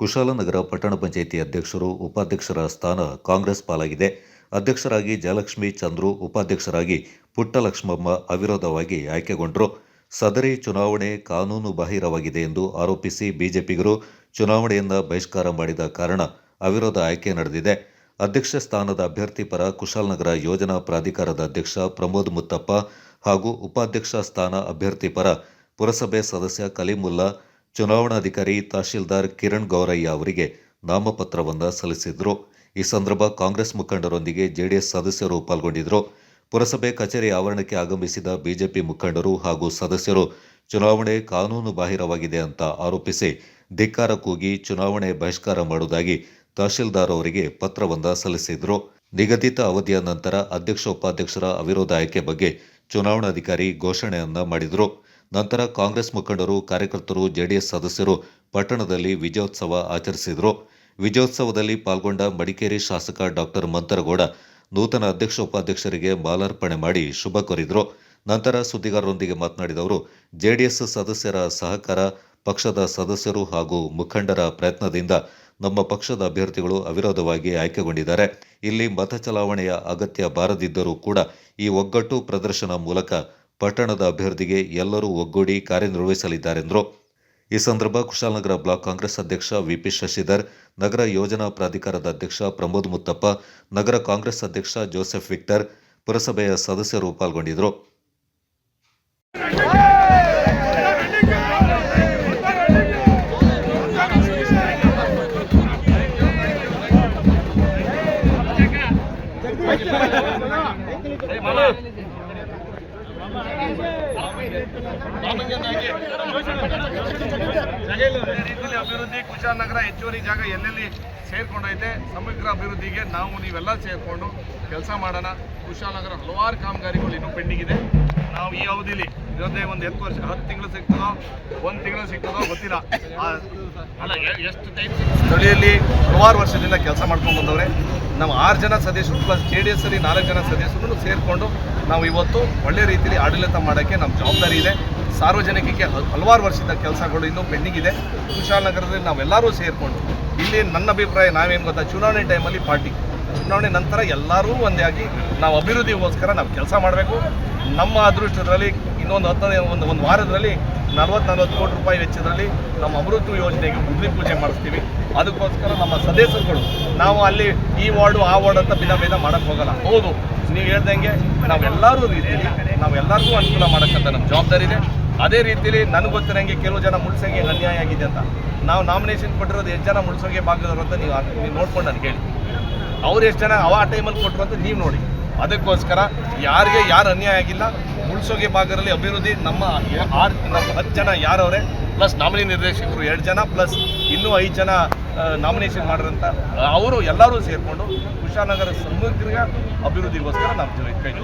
ಕುಶಾಲನಗರ ಪಟ್ಟಣ ಪಂಚಾಯಿತಿ ಅಧ್ಯಕ್ಷರು, ಉಪಾಧ್ಯಕ್ಷರ ಸ್ಥಾನ ಕಾಂಗ್ರೆಸ್ ಪಾಲಾಗಿದೆ. ಅಧ್ಯಕ್ಷರಾಗಿ ಜಯಲಕ್ಷ್ಮಿ ಚಂದ್ರು, ಉಪಾಧ್ಯಕ್ಷರಾಗಿ ಪುಟ್ಟಲಕ್ಷ್ಮಮ್ಮ ಅವಿರೋಧವಾಗಿ ಆಯ್ಕೆಗೊಂಡರು. ಸದರಿ ಚುನಾವಣೆ ಕಾನೂನು ಬಾಹಿರವಾಗಿದೆ ಎಂದು ಆರೋಪಿಸಿ ಬಿಜೆಪಿಗರು ಚುನಾವಣೆಯನ್ನು ಬಹಿಷ್ಕಾರ ಮಾಡಿದ ಕಾರಣ ಅವಿರೋಧ ಆಯ್ಕೆ ನಡೆದಿದೆ. ಅಧ್ಯಕ್ಷ ಸ್ಥಾನದ ಅಭ್ಯರ್ಥಿ ಪರ ಕುಶಾಲನಗರ ಯೋಜನಾ ಪ್ರಾಧಿಕಾರದ ಅಧ್ಯಕ್ಷ ಪ್ರಮೋದ್ ಮುತ್ತಪ್ಪ ಹಾಗೂ ಉಪಾಧ್ಯಕ್ಷ ಸ್ಥಾನ ಅಭ್ಯರ್ಥಿ ಪರ ಪುರಸಭೆ ಸದಸ್ಯ ಕಲೀಮುಲ್ಲಾ ಚುನಾವಣಾಧಿಕಾರಿ ತಹಶೀಲ್ದಾರ್ ಕಿರಣ್ ಗೌರಯ್ಯ ಅವರಿಗೆ ನಾಮಪತ್ರವನ್ನು ಸಲ್ಲಿಸಿದರು. ಈ ಸಂದರ್ಭ ಕಾಂಗ್ರೆಸ್ ಮುಖಂಡರೊಂದಿಗೆ ಜೆಡಿಎಸ್ ಸದಸ್ಯರು ಪಾಲ್ಗೊಂಡಿದ್ದರು ಪುರಸಭೆ ಕಚೇರಿ ಆವರಣಕ್ಕೆ ಆಗಮಿಸಿದ ಬಿಜೆಪಿ ಮುಖಂಡರು ಹಾಗೂ ಸದಸ್ಯರು ಚುನಾವಣೆ ಕಾನೂನು ಬಾಹಿರವಾಗಿದೆ ಅಂತ ಆರೋಪಿಸಿ ಧಿಕ್ಕಾರ ಕೂಗಿ ಚುನಾವಣೆ ಬಹಿಷ್ಕಾರ ಮಾಡುವುದಾಗಿ ತಹಶೀಲ್ದಾರ್ ಅವರಿಗೆ ಪತ್ರವೊಂದ ಸಲ್ಲಿಸಿದರು. ನಿಗದಿತ ಅವಧಿಯ ನಂತರ ಅಧ್ಯಕ್ಷ ಉಪಾಧ್ಯಕ್ಷರ ಅವಿರೋಧ ಆಯ್ಕೆ ಬಗ್ಗೆ ಚುನಾವಣಾಧಿಕಾರಿ ಘೋಷಣೆಯನ್ನ ಮಾಡಿದ್ರು. ನಂತರ ಕಾಂಗ್ರೆಸ್ ಮುಖಂಡರು, ಕಾರ್ಯಕರ್ತರು, ಜೆಡಿಎಸ್ ಸದಸ್ಯರು ಪಟ್ಟಣದಲ್ಲಿ ವಿಜಯೋತ್ಸವ ಆಚರಿಸಿದರು. ವಿಜಯೋತ್ಸವದಲ್ಲಿ ಪಾಲ್ಗೊಂಡ ಮಡಿಕೇರಿ ಶಾಸಕ ಡಾಕ್ಟರ್ ಮಂತರಗೌಡ ನೂತನ ಅಧ್ಯಕ್ಷ ಉಪಾಧ್ಯಕ್ಷರಿಗೆ ಮಾಲಾರ್ಪಣೆ ಮಾಡಿ ಶುಭ ಕೋರಿದರು. ನಂತರ ಸುದ್ದಿಗಾರರೊಂದಿಗೆ ಮಾತನಾಡಿದ ಅವರು, ಜೆಡಿಎಸ್ ಸದಸ್ಯರ ಸಹಕಾರ ಪಕ್ಷದ ಸದಸ್ಯರು ಹಾಗೂ ಮುಖಂಡರ ಪ್ರಯತ್ನದಿಂದ ನಮ್ಮ ಪಕ್ಷದ ಅಭ್ಯರ್ಥಿಗಳು ಅವಿರೋಧವಾಗಿ ಆಯ್ಕೆಗೊಂಡಿದ್ದಾರೆ. ಇಲ್ಲಿ ಮತ ಚಲಾವಣೆಯ ಅಗತ್ಯ ಬಾರದಿದ್ದರೂ ಕೂಡ ಈ ಒಗ್ಗಟ್ಟು ಪ್ರದರ್ಶನ ಮೂಲಕ ಪಟ್ಟಣದ ಅಭ್ಯರ್ಥಿಗೆ ಎಲ್ಲರೂ ಒಗ್ಗೂಡಿ ಕಾರ್ಯನಿರ್ವಹಿಸಲಿದ್ದಾರೆಂದರು. ಈ ಸಂದರ್ಭ ಕುಶಾಲನಗರ ಬ್ಲಾಕ್ ಕಾಂಗ್ರೆಸ್ ಅಧ್ಯಕ್ಷ ವಿಪಿ ಶಶಿಧರ್, ನಗರ ಯೋಜನಾ ಪ್ರಾಧಿಕಾರದ ಅಧ್ಯಕ್ಷ ಪ್ರಮೋದ್ ಮುತ್ತಪ್ಪ, ನಗರ ಕಾಂಗ್ರೆಸ್ ಅಧ್ಯಕ್ಷ ಜೋಸೆಫ್ ವಿಕ್ಟರ್, ಪುರಸಭೆಯ ಸದಸ್ಯರು ಪಾಲ್ಗೊಂಡಿದ್ದರು. ರೀತಿಯಲ್ಲಿ ಅಭಿವೃದ್ಧಿ ಕುಶಾಲನಗರ ಹೆಚ್ಚುವರಿ ಜಾಗ ಎಲ್ಲೆಲ್ಲಿ ಸೇರ್ಕೊಂಡೈತೆ, ಸಮಗ್ರ ಅಭಿವೃದ್ಧಿಗೆ ನಾವು ನೀವೆಲ್ಲ ಸೇರಿಕೊಂಡು ಕೆಲಸ ಮಾಡೋಣ. ಕುಶಾಲನಗರ ಹಲವಾರು ಕಾಮಗಾರಿಗಳು ಇನ್ನೂ ಪೆಂಡಿಂಗ್ ಇದೆ. ನಾವು ಈ ಅವಧಿಲಿ ಜೊತೆ ಒಂದು ಹತ್ತು ವರ್ಷ, ಹತ್ತು ತಿಂಗಳು ಸಿಗ್ತದೋ, ಒಂದು ತಿಂಗಳು ಸಿಗ್ತದೋ ಗೊತ್ತಿಲ್ಲ. ಅಲ್ಲ ಎಷ್ಟು ಟೈಮ್ ಸ್ಥಳೀಯಲ್ಲಿ ಹಲವಾರು ವರ್ಷದಿಂದ ಕೆಲಸ ಮಾಡ್ಕೊಂಡು ಬಂದವ್ರೆ. ನಾವು ಆರು ಜನ ಸದಸ್ಯರು ಪ್ಲಸ್ ಜೆ ಡಿ ಎಸ್ ಅಲ್ಲಿ ನಾಲ್ಕು ಜನ ಸದಸ್ಯರು ಸೇರಿಕೊಂಡು ನಾವು ಇವತ್ತು ಒಳ್ಳೆ ರೀತಿಯಲ್ಲಿ ಆಡಳಿತ ಮಾಡೋಕ್ಕೆ ನಮ್ಮ ಜವಾಬ್ದಾರಿ ಇದೆ. ಸಾರ್ವಜನಿಕಕ್ಕೆ ಹಲ್- ಹಲವಾರು ವರ್ಷದ ಕೆಲಸಗಳು ಇನ್ನೂ ಪೆಂಡಿಂಗ್ ಇದೆ. ಕುಶಾಲನಗರದಲ್ಲಿ ನಾವೆಲ್ಲರೂ ಸೇರಿಕೊಂಡು ಇಲ್ಲಿ ನನ್ನ ಅಭಿಪ್ರಾಯ ನಾವೇನು ಗೊತ್ತಾ? ಚುನಾವಣೆ ಟೈಮಲ್ಲಿ ಪಾರ್ಟಿ ಚುನಾವಣೆ ನಂತರ ಎಲ್ಲರೂ ಒಂದೇ ಆಗಿ ನಾವು ಅಭಿವೃದ್ಧಿಗೋಸ್ಕರ ನಾವು ಕೆಲಸ ಮಾಡಬೇಕು. ನಮ್ಮ ಅದೃಷ್ಟದಲ್ಲಿ ಇನ್ನೊಂದು ಹತ್ತನೇ, ಒಂದು ಒಂದು ವಾರದಲ್ಲಿ ನಲ್ವತ್ತು ನಲ್ವತ್ತು ಕೋಟಿ ರೂಪಾಯಿ ವೆಚ್ಚದಲ್ಲಿ ನಮ್ಮ ಅಮೃತ ಯೋಜನೆಗೆ ಮುದ್ರಿ ಪೂಜೆ ಮಾಡಿಸ್ತೀವಿ. ಅದಕ್ಕೋಸ್ಕರ ನಮ್ಮ ಸದಸ್ಯರುಗಳು, ನಾವು ಅಲ್ಲಿ ಈ ವಾರ್ಡು, ಆ ವಾರ್ಡ್ ಅಂತ ಭಿನ್ನ ಭೇದ ಮಾಡೋಕ್ಕೆ ಹೋಗಲ್ಲ. ಹೌದು, ನೀವು ಹೇಳ್ದಂಗೆ ನಾವೆಲ್ಲರೂ ರೀತಿಯಲ್ಲಿ ನಾವೆಲ್ಲರಿಗೂ ಅನುಕೂಲ ಮಾಡೋಕ್ಕಂತ ನಮ್ಮ ಜವಾಬ್ದಾರಿ ಇದೆ. ಅದೇ ರೀತಿಯಲ್ಲಿ ನನಗೆ ಗೊತ್ತಿರೋಂಗೆ ಕೆಲವು ಜನ ಮುಳ್ಸಂಗೆ ಅನ್ಯಾಯ ಆಗಿದೆ ಅಂತ. ನಾವು ನಾಮಿನೇಷನ್ ಕೊಟ್ಟಿರೋದು ಎಷ್ಟು ಜನ ಮುಳ್ಸಂಗೆ ಭಾಗದವರು ಅಂತ ನೀವು ನೋಡ್ಕೊಂಡು ನಾನು ಕೇಳಿ ಅವ್ರು ಎಷ್ಟು ಜನ ಅವ ಆ ಟೈಮಲ್ಲಿ ಕೊಟ್ಟರು ಅಂತ ನೀವು ನೋಡಿ. ಅದಕ್ಕೋಸ್ಕರ ಯಾರಿಗೆ ಯಾರು ಅನ್ಯಾಯ ಆಗಿಲ್ಲ, ಮುಳ್ಸೋಗಿ ಭಾಗದಲ್ಲಿ ಅಭಿವೃದ್ಧಿ, ನಮ್ಮ ಆರು ನಮ್ಮ ಹತ್ತು ಜನ ಯಾರವರೇ ಪ್ಲಸ್ ನಾಮಿನಿ ನಿರ್ದೇಶಕರು ಎರಡು ಜನ ಪ್ಲಸ್ ಇನ್ನೂ ಐದು ಜನ ನಾಮಿನೇಷನ್ ಮಾಡಿರೋಂಥ ಅವರು ಎಲ್ಲರೂ ಸೇರಿಕೊಂಡು ಕುಶಾನಗರ ಸಮಗ್ರ ಅಭಿವೃದ್ಧಿಗೋಸ್ಕರ ನಾವು ಕೈ